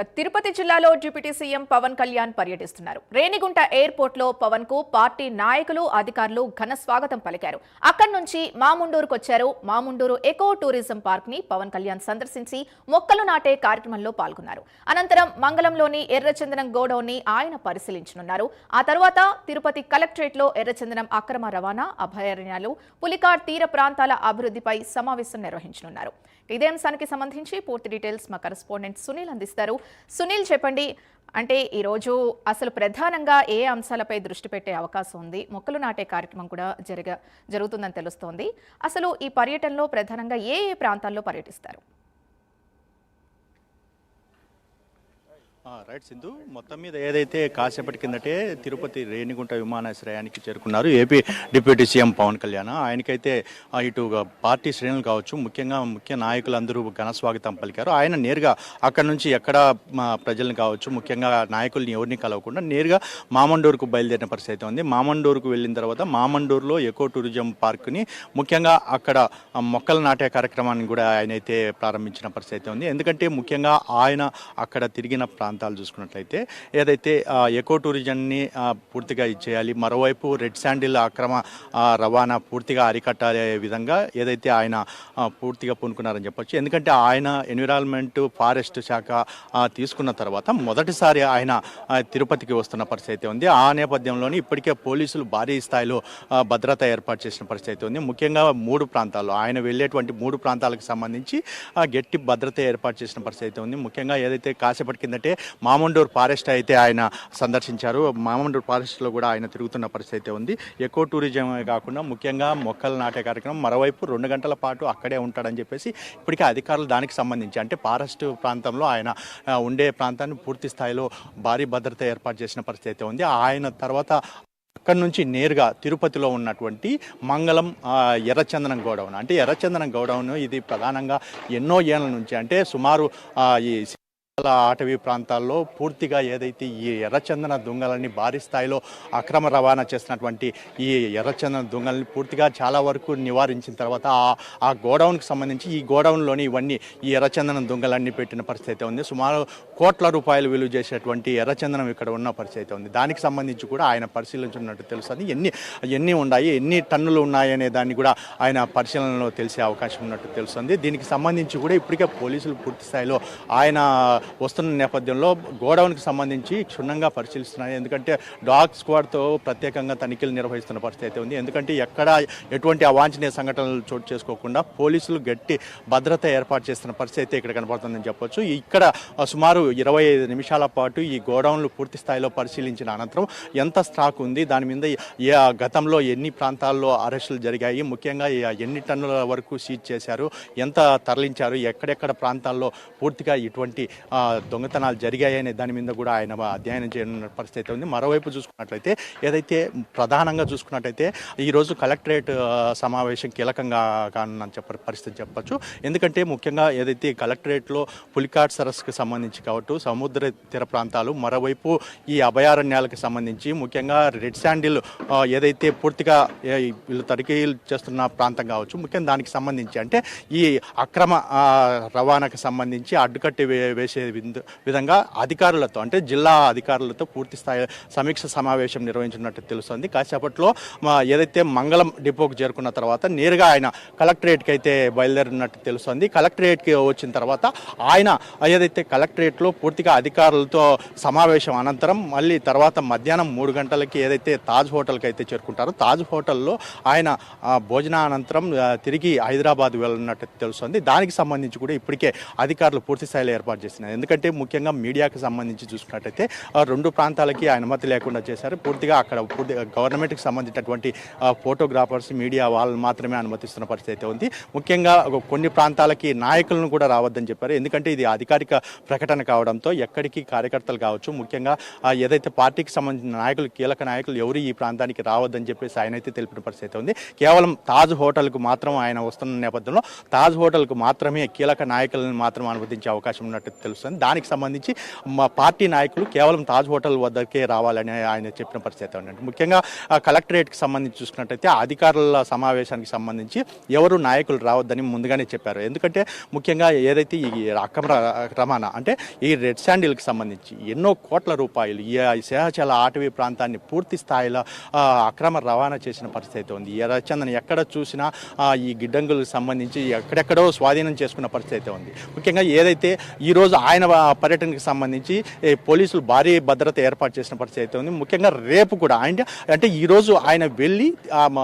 ఇక తిరుపతి జిల్లాలో deputy CM Pawan Kalyan పర్యటిస్తున్నారు. రేణిగుంట ఎయిర్పోర్ట్లో పవన్కు పార్టీ నాయకులు అధికారులు ఘన స్వాగతం పలికారు. అక్కడి నుంచి మాముండూరుకు వచ్చారు. మాముండూరు ఎకో టూరిజం పార్క్ని పవన్ కళ్యాణ్ సందర్శించి మొక్కలు నాటే కార్యక్రమంలో పాల్గొన్నారు. అనంతరం మంగళంలోని ఎర్రచందనం గోడౌన్ని ఆయన పరిశీలించనున్నారు. ఆ తర్వాత తిరుపతి కలెక్టరేట్లో ఎర్రచందనం అక్రమ రవాణా అభయారణ్యాలు పులికాడ్ తీర ప్రాంతాల అభివృద్ధిపై సమావేశం నిర్వహించనున్నారు. ఇదే అంశానికి సంబంధించి పూర్తి డీటెయిల్స్ మా కరెస్పాండెంట్ సునీల్ అందిస్తారు. సునీల్ చెప్పండి. అంటే ఈరోజు అసలు ప్రధానంగా ఏ అంశాలపై దృష్టి పెట్టే అవకాశం ఉంది? మొక్కలు నాటే కార్యక్రమం కూడా జరగ జరుగుతుందని తెలుస్తోంది. అసలు ఈ పర్యటనలో ప్రధానంగా ఏ ఏ ప్రాంతాల్లో పర్యటిస్తారు? రైట్ సింధు. మొత్తం మీద ఏదైతే కాసేపటి కిందటే తిరుపతి రేణిగుంట విమానాశ్రయానికి చేరుకున్నారు AP deputy CM Pawan Kalyan. ఆయనకైతే ఇటు పార్టీ శ్రేణులు కావచ్చు ముఖ్యంగా ముఖ్య నాయకులందరూ ఘన స్వాగతం పలికారు. ఆయన నేరుగా అక్కడ నుంచి ఎక్కడ ప్రజలను కావచ్చు ముఖ్యంగా నాయకుల్ని ఎవరిని కలవకుండా నేరుగా మామండూరుకు బయలుదేరిన పరిస్థితి అయితే ఉంది. మామండూరుకు వెళ్ళిన తర్వాత మామండూరులో ఎకో టూరిజం పార్క్ని ముఖ్యంగా అక్కడ మొక్కలు నాటే కార్యక్రమాన్ని కూడా ఆయన అయితే ప్రారంభించిన పరిస్థితి అయితే ఉంది. ఎందుకంటే ముఖ్యంగా ఆయన అక్కడ తిరిగిన ప్రాంతాలు చూసుకున్నట్లయితే ఏదైతే ఎకో టూరిజంని పూర్తిగా ఇచ్చేయాలి మరోవైపు రెడ్ శాండిల్ అక్రమ రవాణా పూర్తిగా అరికట్టాలే విధంగా ఏదైతే ఆయన పూర్తిగా పూనుకున్నారని చెప్పొచ్చు. ఎందుకంటే ఆయన ఎన్విరాన్మెంట్ ఫారెస్ట్ శాఖ తీసుకున్న తర్వాత మొదటిసారి ఆయన తిరుపతికి వస్తున్న పరిస్థితి అయితే ఉంది. ఆ నేపథ్యంలోనే ఇప్పటికే పోలీసులు భారీ స్థాయిలో భద్రత ఏర్పాటు చేసిన పరిస్థితి అయితే ఉంది. ముఖ్యంగా మూడు ప్రాంతాల్లో ఆయన వెళ్ళేటువంటి మూడు ప్రాంతాలకు సంబంధించి గట్టి భద్రత ఏర్పాటు చేసిన పరిస్థితి అయితే ఉంది. ముఖ్యంగా ఏదైతే కాసేపటి కిందటే మామండూర్ ఫారెస్ట్ అయితే ఆయన సందర్శించారు. మామండూర్ ఫారెస్ట్లో కూడా ఆయన తిరుగుతున్న పరిస్థితి అయితే ఉంది. ఎక్కువ టూరిజమే కాకుండా ముఖ్యంగా మొక్కలు నాటే కార్యక్రమం మరోవైపు రెండు గంటల పాటు అక్కడే ఉంటాడని చెప్పేసి ఇప్పటికే అధికారులు దానికి సంబంధించి అంటే ఫారెస్ట్ ప్రాంతంలో ఆయన ఉండే ప్రాంతాన్ని పూర్తి స్థాయిలో భారీ భద్రత ఏర్పాటు చేసిన పరిస్థితి అయితే ఉంది. ఆయన తర్వాత అక్కడి నుంచి నేరుగా తిరుపతిలో ఉన్నటువంటి మంగళం ఎర్రచందనం గోడౌన్. అంటే ఎర్రచందనం గోడౌన్ ఇది ప్రధానంగా ఎన్నో ఏళ్ళ నుంచి అంటే సుమారు ఈ అటవీ ప్రాంతాల్లో పూర్తిగా ఏదైతే ఈ ఎర్రచందన దొంగలని భారీ స్థాయిలో అక్రమ రవాణా చేసినటువంటి ఈ ఎర్రచందన దొంగలని పూర్తిగా చాలా వరకు నివారించిన తర్వాత ఆ- ఆ గోడౌన్కి సంబంధించి ఈ గోడౌన్లోని ఇవన్నీ ఈ ఎర్రచందనం దొంగలన్నీ పెట్టిన పరిస్థితి అయితే ఉంది. సుమారు కోట్ల రూపాయలు విలువ చేసేటువంటి ఎర్రచందనం ఇక్కడ ఉన్న పరిస్థితి అయితే ఉంది. దానికి సంబంధించి కూడా ఆయన పరిశీలించినట్టు తెలుస్తుంది. ఎన్ని ఎన్ని ఉన్నాయి ఎన్ని టన్నులు ఉన్నాయనే దాన్ని కూడా ఆయన పరిశీలనలో తెలిసే అవకాశం ఉన్నట్టు తెలుస్తుంది. దీనికి సంబంధించి కూడా ఇప్పటికే పోలీసులు పూర్తి స్థాయిలో ఆయన వస్తున్న నేపథ్యంలో గోడౌన్కి సంబంధించి క్షుణ్ణంగా పరిశీలిస్తున్నారు ఎందుకంటే డాగ్ స్క్వాడ్తో ప్రత్యేకంగా తనిఖీలు నిర్వహిస్తున్న పరిస్థితి అయితే ఉంది. ఎందుకంటే ఎక్కడ ఎటువంటి అవాంఛనీయ సంఘటనలు చోటు చేసుకోకుండా పోలీసులు గట్టి భద్రత ఏర్పాటు చేస్తున్న పరిస్థితి అయితే ఇక్కడ కనపడుతుందని చెప్పొచ్చు. ఇక్కడ సుమారు ఇరవై ఐదు నిమిషాల పాటు ఈ గోడౌన్లు పూర్తి స్థాయిలో పరిశీలించిన అనంతరం ఎంత స్టాక్ ఉంది దాని మీద గతంలో ఎన్ని ప్రాంతాల్లో అరెస్టులు జరిగాయి ముఖ్యంగా ఎన్ని టన్నుల వరకు సీజ్ చేశారు ఎంత తరలించారు ఎక్కడెక్కడ ప్రాంతాల్లో పూర్తిగా ఇటువంటి దొంగతనాలు జరిగాయనే దాని మీద కూడా ఆయన అధ్యయనం చేయనున్న పరిస్థితి ఉంది. మరోవైపు చూసుకున్నట్లయితే ఏదైతే ప్రధానంగా చూసుకున్నట్లయితే ఈరోజు కలెక్టరేట్ సమావేశం కీలకంగా కానుందని చెప్ప పరిస్థితి చెప్పచ్చు. ఎందుకంటే ముఖ్యంగా ఏదైతే కలెక్టరేట్లో పులికాట్ సరస్సుకు సంబంధించి కావచ్చు సముద్ర తీర ప్రాంతాలు మరోవైపు ఈ అభయారణ్యాలకు సంబంధించి ముఖ్యంగా రెడ్ శాండిల్ ఏదైతే పూర్తిగా వీళ్ళు తనిఖీలు చేస్తున్న ప్రాంతం కావచ్చు ముఖ్యంగా దానికి సంబంధించి అంటే ఈ అక్రమ రవాణాకు సంబంధించి అడ్డుకట్టి వే- వేసే వింద- విధంగా అధికారులతో అంటే జిల్లా అధికారులతో పూర్తి స్థాయి సమీక్ష సమావేశం నిర్వహించినట్టు తెలుస్తుంది. కాసేపట్లో మా ఏదైతే మంగళం డిపోకు చేరుకున్న తర్వాత నేరుగా ఆయన కలెక్టరేట్కి అయితే బయలుదేరినట్టు తెలుస్తుంది. కలెక్టరేట్కి వచ్చిన తర్వాత ఆయన ఏదైతే కలెక్టరేట్లో పూర్తిగా అధికారులతో సమావేశం అనంతరం మళ్ళీ తర్వాత మధ్యాహ్నం మూడు గంటలకి ఏదైతే తాజ్ హోటల్కి అయితే చేరుకుంటారో తాజ్ హోటల్లో ఆయన భోజన అనంతరం తిరిగి హైదరాబాద్ వెళ్ళినట్టు తెలుస్తుంది. దానికి సంబంధించి కూడా ఇప్పటికే అధికారులు పూర్తి స్థాయిలో ఏర్పాటు చేసిన ఎందుకంటే ముఖ్యంగా మీడియాకి సంబంధించి చూసుకున్నట్టయితే రెండు ప్రాంతాలకి అనుమతి లేకుండా చేశారు. పూర్తిగా అక్కడ పూర్తి గవర్నమెంట్కి సంబంధించినటువంటి ఫోటోగ్రాఫర్స్ మీడియా వాళ్ళు మాత్రమే అనుమతిస్తున్న పరిస్థితి అయితే ఉంది. ముఖ్యంగా కొన్ని ప్రాంతాలకి నాయకులను కూడా రావద్దని చెప్పారు. ఎందుకంటే ఇది అధికారిక ప్రకటన కావడంతో ఎక్కడికి కార్యకర్తలు కావచ్చు ముఖ్యంగా ఏదైతే పార్టీకి సంబంధించిన నాయకులు కీలక నాయకులు ఎవరు ఈ ప్రాంతానికి రావద్దని చెప్పేసి ఆయన అయితే తెలిపిన పరిస్థితి అయితే ఉంది. కేవలం తాజ్ హోటల్కు మాత్రం ఆయన వస్తున్న నేపథ్యంలో తాజ్ హోటల్కు మాత్రమే కీలక నాయకులను మాత్రం అనుమతించే అవకాశం ఉన్నట్టు తెలుసు. వస్తుంది. దానికి సంబంధించి మా పార్టీ నాయకులు కేవలం తాజ్ హోటల్ వద్దకే రావాలని ఆయన చెప్పిన పరిస్థితి ఉందండి. ముఖ్యంగా కలెక్టరేట్కి సంబంధించి చూసుకున్నట్టయితే అధికారుల సమావేశానికి సంబంధించి ఎవరు నాయకులు రావద్దని ముందుగానే చెప్పారు. ఎందుకంటే ముఖ్యంగా ఏదైతే ఈ అక్రమ ర- రవాణా అంటే ఈ రెడ్ శాండిల్కి సంబంధించి ఎన్నో కోట్ల రూపాయలు ఈ శేషాచల అటవీ ప్రాంతాన్ని పూర్తి స్థాయిలో అక్రమ రవాణా చేసిన పరిస్థితి ఉంది. ఈ ఎర్రచందనం ఎక్కడ చూసినా ఈ గిడ్డంగులకు సంబంధించి ఎక్కడెక్కడో స్వాధీనం చేసుకున్న పరిస్థితి ఉంది. ముఖ్యంగా ఏదైతే ఈరోజు ఆయన పర్యటనకి సంబంధించి పోలీసులు భారీ భద్రత ఏర్పాటు చేసిన పరిస్థితి అయితే ఉంది. ముఖ్యంగా రేపు కూడా ఆయన అంటే ఈరోజు ఆయన వెళ్ళి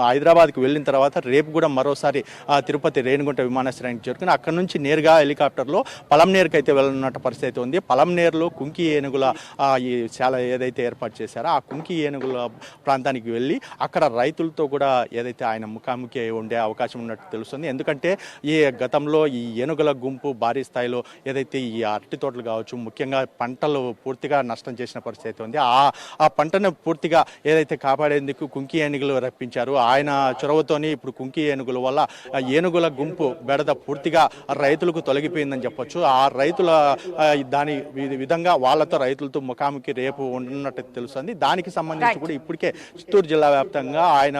హైదరాబాద్కి వెళ్ళిన తర్వాత రేపు కూడా మరోసారి తిరుపతి రేణుగుంట విమానాశ్రయానికి చేరుకుని అక్కడ నుంచి నేరుగా హెలికాప్టర్లో పలంనేరుకు అయితే వెళ్ళనున్న పరిస్థితి అయితే ఉంది. పలంనేరులో కుంకి ఏనుగుల ఈ శాల ఏదైతే ఏర్పాటు చేశారో ఆ కుంకి ఏనుగుల ప్రాంతానికి వెళ్ళి అక్కడ రైతులతో కూడా ఏదైతే ఆయన ముఖాముఖి ఉండే అవకాశం ఉన్నట్టు తెలుస్తుంది. ఎందుకంటే ఈ గతంలో ఈ ఏనుగుల గుంపు భారీ స్థాయిలో ఏదైతే ఈ అరటి తోటలు కావచ్చు ముఖ్యంగా పంటలు పూర్తిగా నష్టం చేసిన పరిస్థితి ఉంది. ఆ ఆ పంటను పూర్తిగా ఏదైతే కాపాడేందుకు కుంకి ఏనుగులు రప్పించారు ఆయన చొరవతోని ఇప్పుడు కుంకి ఏనుగుల వల్ల ఏనుగుల గుంపు బెడద పూర్తిగా రైతులకు తొలగిపోయిందని చెప్పొచ్చు. ఆ రైతుల దాని విధంగా వాళ్ళతో రైతులతో ముఖాముఖి రేపు ఉన్నట్టు తెలుస్తుంది. దానికి సంబంధించి. కూడా ఇప్పటికే చిత్తూరు జిల్లా వ్యాప్తంగా ఆయన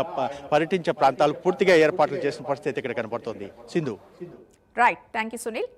పర్యటించే ప్రాంతాలు పూర్తిగా ఏర్పాట్లు చేసిన పరిస్థితి ఇక్కడ కనపడుతుంది. Sindhu. Right thank you Sunil